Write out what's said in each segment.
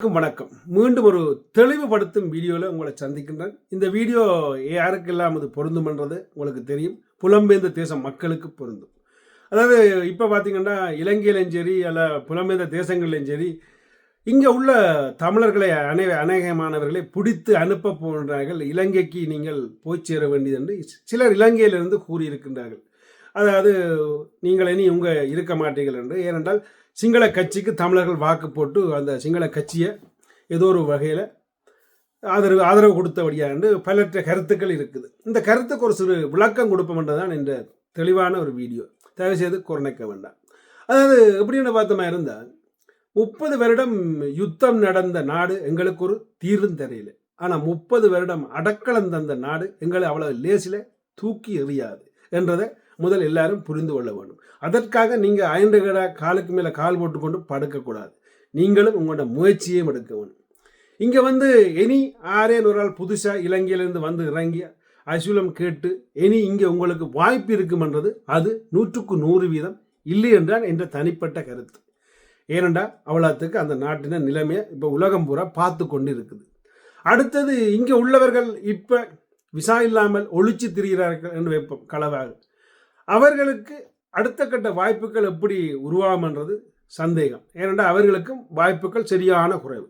வணக்கம், மீண்டும் ஒரு தெளிவுபடுத்தும் வீடியோவில் உங்களை சந்திக்கின்றேன். இந்த வீடியோ யாருக்கெல்லாம் அது பொருந்தும்ன்றது உங்களுக்கு தெரியும். புலம்பெயர்ந்த தேச மக்களுக்கு பொருந்தும். அதாவது இப்போ பார்த்தீங்கன்னா இலங்கையிலும் சரி அல்ல புலம்பெயர்ந்த தேசங்கள்லையும் சரி இங்கே உள்ள தமிழர்களை அனை அநேகமானவர்களை பிடித்து அனுப்ப போகின்றார்கள். இலங்கைக்கு நீங்கள் போய் சேர வேண்டியது என்று சிலர் இலங்கையிலிருந்து கூறியிருக்கின்றார்கள். அதாவது நீங்கள் இனி உங்க இருக்க மாட்டீர்கள் என்று. ஏனென்றால் சிங்கள கட்சிக்கு தமிழர்கள் வாக்கு போட்டு அந்த சிங்கள கட்சியை ஏதோ ஒரு வகையில் ஆதரவு ஆதரவு கொடுத்தபடியா என்று பலற்ற கருத்துக்கள் இருக்குது. இந்த கருத்துக்கு ஒரு சிறு விளக்கம் கொடுப்போம்ன்றதான் இந்த தெளிவான ஒரு வீடியோ. தயவு செய்து குறைக்க வேண்டாம். அதாவது எப்படின்னு பார்த்தோமா இருந்தால் முப்பது வருடம் யுத்தம் நடந்த நாடு எங்களுக்கு ஒரு தீர்வும் தெரியல. ஆனால் முப்பது வருடம் அடக்கலம் தந்த நாடு எங்களை அவ்வளவு லேசில் தூக்கி எறியாது என்றதை முதல் எல்லாரும் புரிந்து கொள்ள வேண்டும். அதற்காக நீங்கள் ஐந்துகடா காலுக்கு மேலே கால் போட்டுக்கொண்டு படுக்கக்கூடாது. நீங்களும் உங்களோட முயற்சியையும் எடுக்க வேண்டும். இங்கே வந்து இனி ஆரே ஒரு ஆள் புதுசாக இலங்கையிலேருந்து வந்து இறங்கி அசூலம் கேட்டு இனி இங்கே உங்களுக்கு வாய்ப்பு இருக்குமென்றது அது நூற்றுக்கு நூறு வீதம் இல்லை என்றால் என்ற தனிப்பட்ட கருத்து. ஏனென்றால் அவ்வளோத்துக்கு அந்த நாட்டின நிலைமையை இப்போ உலகம் பூரா பார்த்து கொண்டு இருக்குது அடுத்தது இங்கே உள்ளவர்கள் இப்போ விசா இல்லாமல் ஒழிச்சு திரிகிறார்கள் என்று வைப்போம் களவாக அவர்களுக்கு அடுத்த கட்ட வாய்ப்புகள் எப்படி உருவாகும்ன்றது சந்தேகம். ஏனென்றால் அவர்களுக்கும் வாய்ப்புகள் சரியான குறைவு.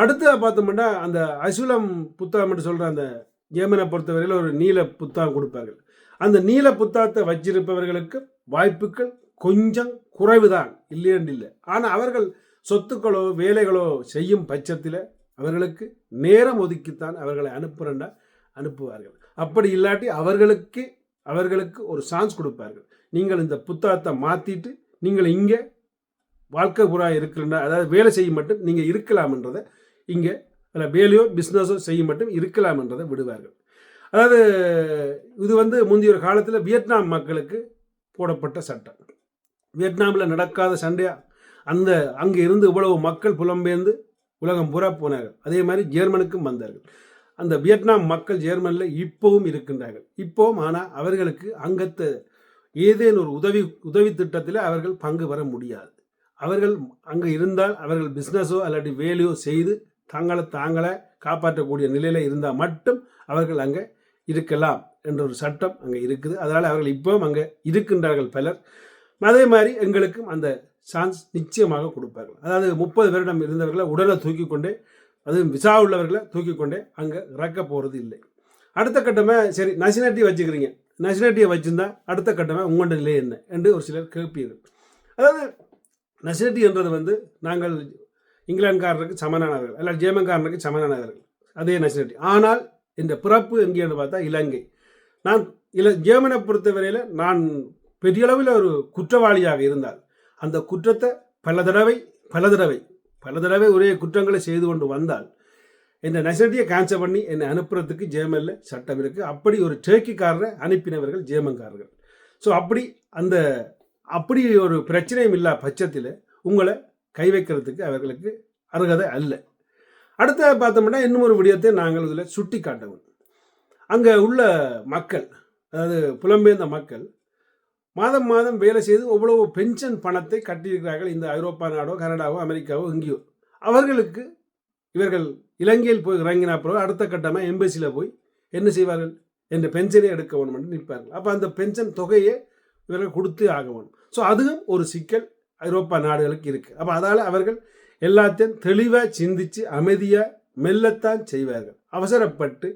அடுத்து பார்த்தோம்னா அந்த அசுலம் புத்தகம் என்று சொல்கிற அந்த ஏமனை பொறுத்தவரையில் ஒரு நீல புத்தகம் கொடுப்பார்கள். அந்த நீல புத்தகத்தை வச்சிருப்பவர்களுக்கு வாய்ப்புகள் கொஞ்சம் குறைவு தான் இல்லையென்று இல்லை. ஆனால் அவர்கள் சொத்துக்களோ வேலைகளோ செய்யும் பட்சத்தில் அவர்களுக்கு நேரம் ஒதுக்கித்தான் அவர்களை அனுப்புறண்டா அனுப்புவார்கள். அப்படி இல்லாட்டி அவர்களுக்கு அவர்களுக்கு ஒரு சான்ஸ் கொடுப்பார்கள். நீங்கள் இந்த புத்தகத்தை மாற்றிட்டு நீங்கள் இங்கே வாழ்க்கை புறா இருக்கிறனா அதாவது வேலை செய்ய மட்டும் நீங்கள் இருக்கலாம்ன்றதை இங்கே அதில் வேலையோ பிஸ்னஸோ செய்ய மட்டும் இருக்கலாம்ன்றதை விடுவார்கள். அதாவது இது வந்து முந்தைய ஒரு காலத்தில் வியட்நாம் மக்களுக்கு போடப்பட்ட சட்டம். வியட்நாமில் நடக்காத சண்டையாக அந்த அங்கே இருந்து இவ்வளவு மக்கள் புலம்பெயர்ந்து உலகம் பூரா போனார்கள். அதே மாதிரி ஜெர்மனுக்கும் வந்தார்கள். அந்த வியட்நாம் மக்கள் ஜெர்மனில் இப்போவும் இருக்கின்றார்கள். இப்போவும் ஆனால் அவர்களுக்கு அங்கத்து ஏதேனும் ஒரு உதவி உதவி திட்டத்தில் அவர்கள் பங்கு பெற முடியாது. அவர்கள் அங்கே இருந்தால் அவர்கள் பிஸ்னஸோ அல்லாட்டி வேலையோ செய்து தங்களை தாங்களை காப்பாற்றக்கூடிய நிலையில் இருந்தால் மட்டும் அவர்கள் அங்கே இருக்கலாம் என்ற ஒரு சட்டம் அங்கே இருக்குது. அதனால் அவர்கள் இப்போவும் அங்கே இருக்கின்றார்கள் பலர். அதே மாதிரி எங்களுக்கும் அந்த சான்ஸ் நிச்சயமாக கொடுப்பார்கள். அதாவது முப்பது வருடம் இருந்தவர்களை உடலை தூக்கி கொண்டே அதுவும் விசா உள்ளவர்களை தூக்கி கொண்டே அங்கே இறக்க போகிறது இல்லை. அடுத்த கட்டமாக சரி நசினட்டி வச்சுக்கிறீங்க. நசினட்டியை வச்சுருந்தா அடுத்த கட்டமாக உங்களோட நிலை என்ன என்று ஒரு சிலர் கேட்பீர்கள். அதாவது நசினட்டி என்றது வந்து நாங்கள் இங்கிலாந்துக்காரனுக்கு சமனானவர்கள் அல்ல ஜேமன்காரனுக்கு சமனானவர்கள் அதே நசினட்டி. ஆனால் இந்த பிறப்பு எங்கேன்னு பார்த்தா இலங்கை. நான் இல ஜேமனை பொறுத்தவரையில் நான் பெரிய அளவில் ஒரு குற்றவாளியாக இருந்தால் அந்த குற்றத்தை பல தடவை பல தடவை பல தடவை ஒரே குற்றங்களை செய்து கொண்டு வந்தால் இந்த நெசட்டியை கேன்சல் பண்ணி என்னை அனுப்புறதுக்கு ஜேமல்ல சட்டம் இருக்குது அப்படி ஒரு டேக்கிக்காரரை அனுப்பினவர்கள் ஜேமங்காரர்கள் ஸோ அப்படி அந்த அப்படி ஒரு பிரச்சனையும் இல்லா பட்சத்தில் உங்களை கை வைக்கிறதுக்கு அவர்களுக்கு அருகதை அல்ல. அடுத்த பார்த்தோம்னா இன்னும் ஒரு விடயத்தை நாங்கள் இதில் சுட்டி காட்டவும் அங்கே உள்ள மக்கள் அதாவது புலம்பெயர்ந்த மக்கள் மாதம் மாதம் வேலை செய்து அவ்வளவு பென்ஷன் பணத்தை கட்டியிருக்கிறார்கள் இந்த ஐரோப்பா நாடோ கனடாவோ அமெரிக்காவோ எங்கேயோ. அவர்களுக்கு இவர்கள் இலங்கையில் போய் இறங்கினா பிறகு அடுத்த கட்டமாக எம்பசியில் போய் என்ன செய்வார்கள்? என்ற பென்ஷனை எடுக்க வேணும் என்று நிற்பார்கள். அப்போ அந்த பென்ஷன் தொகையை இவர்கள் கொடுத்து ஆக வேணும் ஸோ அதுவும் ஒரு சிக்கல் ஐரோப்பா நாடுகளுக்கு இருக்குது அப்போ அதால் அவர்கள் எல்லாத்தையும் தெளிவாக சிந்தித்து அமைதியாக மெல்லத்தான் செய்வார்கள். அவசரப்பட்டு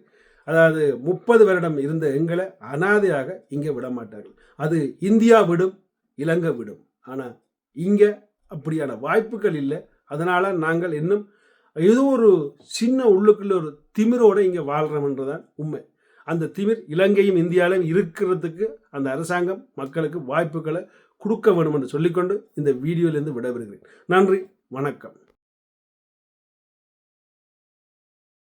அதாவது முப்பது வருடம் இருந்த எங்களை அனாதையாக இங்கே விட மாட்டார்கள் அது இந்தியா விடும் இலங்கை விடும். ஆனால் இங்கே அப்படியான வாய்ப்புகள் இல்லை. அதனால் நாங்கள் இன்னும் ஏதோ ஒரு சின்ன உள்ளுக்குள்ள ஒரு திமிரோடு இங்கே வாழ்கிறோம்ன்றதான் உண்மை. அந்த திமிர் இலங்கையும் இந்தியாவிலும் இருக்கிறதுக்கு அந்த அரசாங்கம் மக்களுக்கு வாய்ப்புகளை கொடுக்க வேண்டும் என்று சொல்லிக்கொண்டு இந்த வீடியோலேருந்து விடைபெறுகிறேன். நன்றி வணக்கம்.